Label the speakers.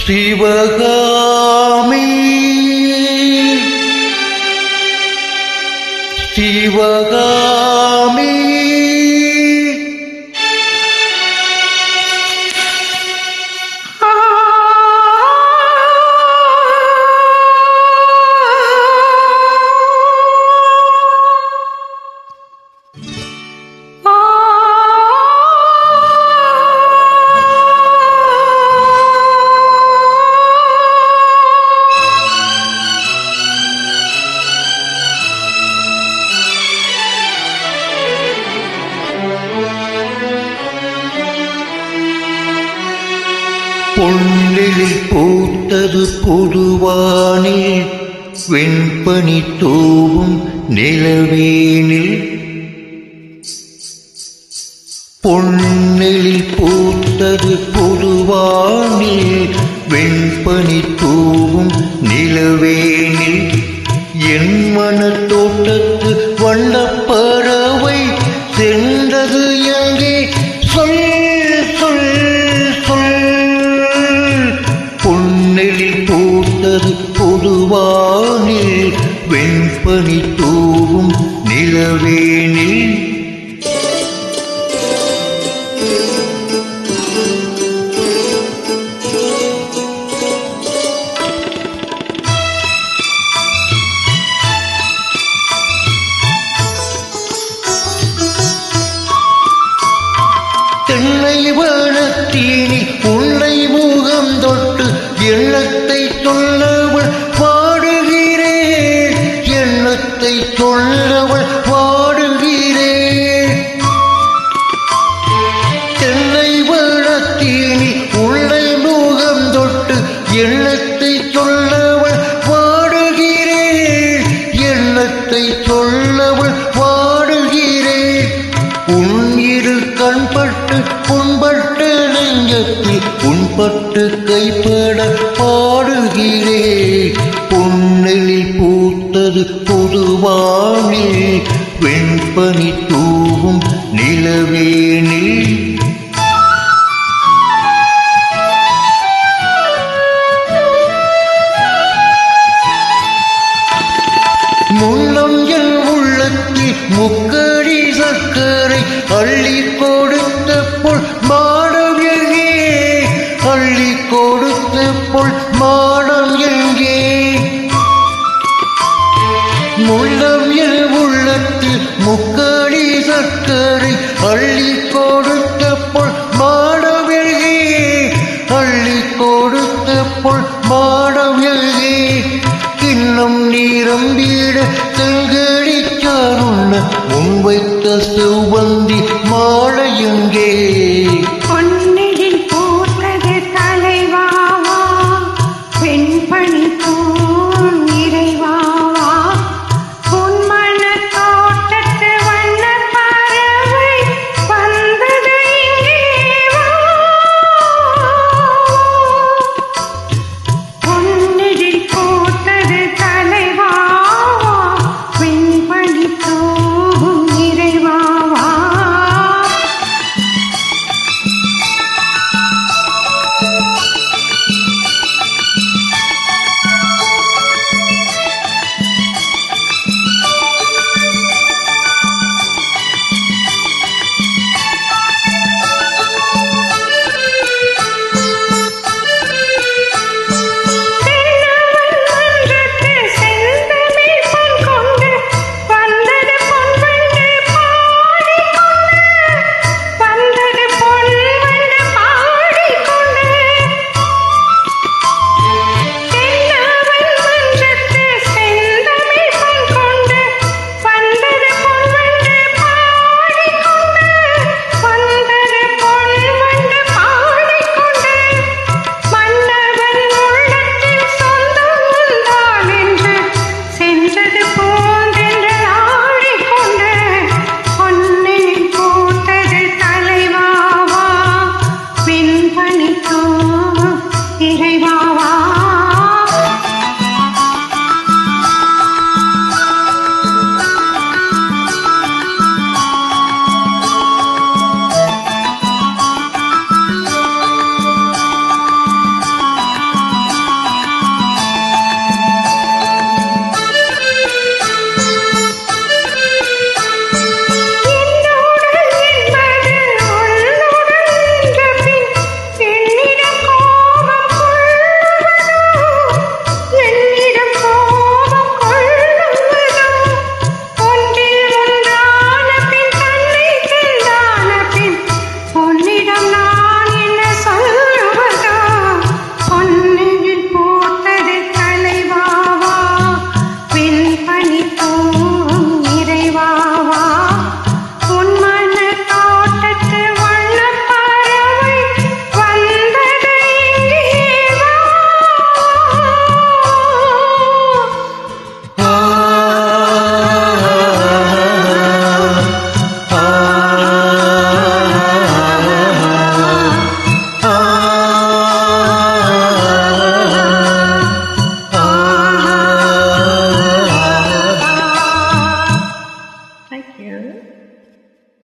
Speaker 1: சிவகாமி சிவகாமி வெண்பனி தூவும் நிலவேனில் பொன்னில் பூத்தது புதுவானில் வெண்பனி தூவும் நிலவேனில் என் மனத் தோட்டத்து வண்ணப்பறவை சென்றது எங்கே? நிலவேனில் தென்னை வனத்தீனி உன்னை மூகம் தொட்டு எண்ணத்தை சொல்லவள் புண்பட்டு நெஞ்சத்தில் புண்பட்டு கைப்பட பாடுகிறே. பொன்னெழில் பூத்தது பொதுவானில் வெண்பனி தூவும் நிலவேனில் முன்னம் உள்ளத்தில் முக்கடி சர்க்கரை அள்ளி கொடுத்த மாடம் எங்கே? முள்ளம் என் உள்ளத்தில் முக்கடி சர்க்கரை அள்ளி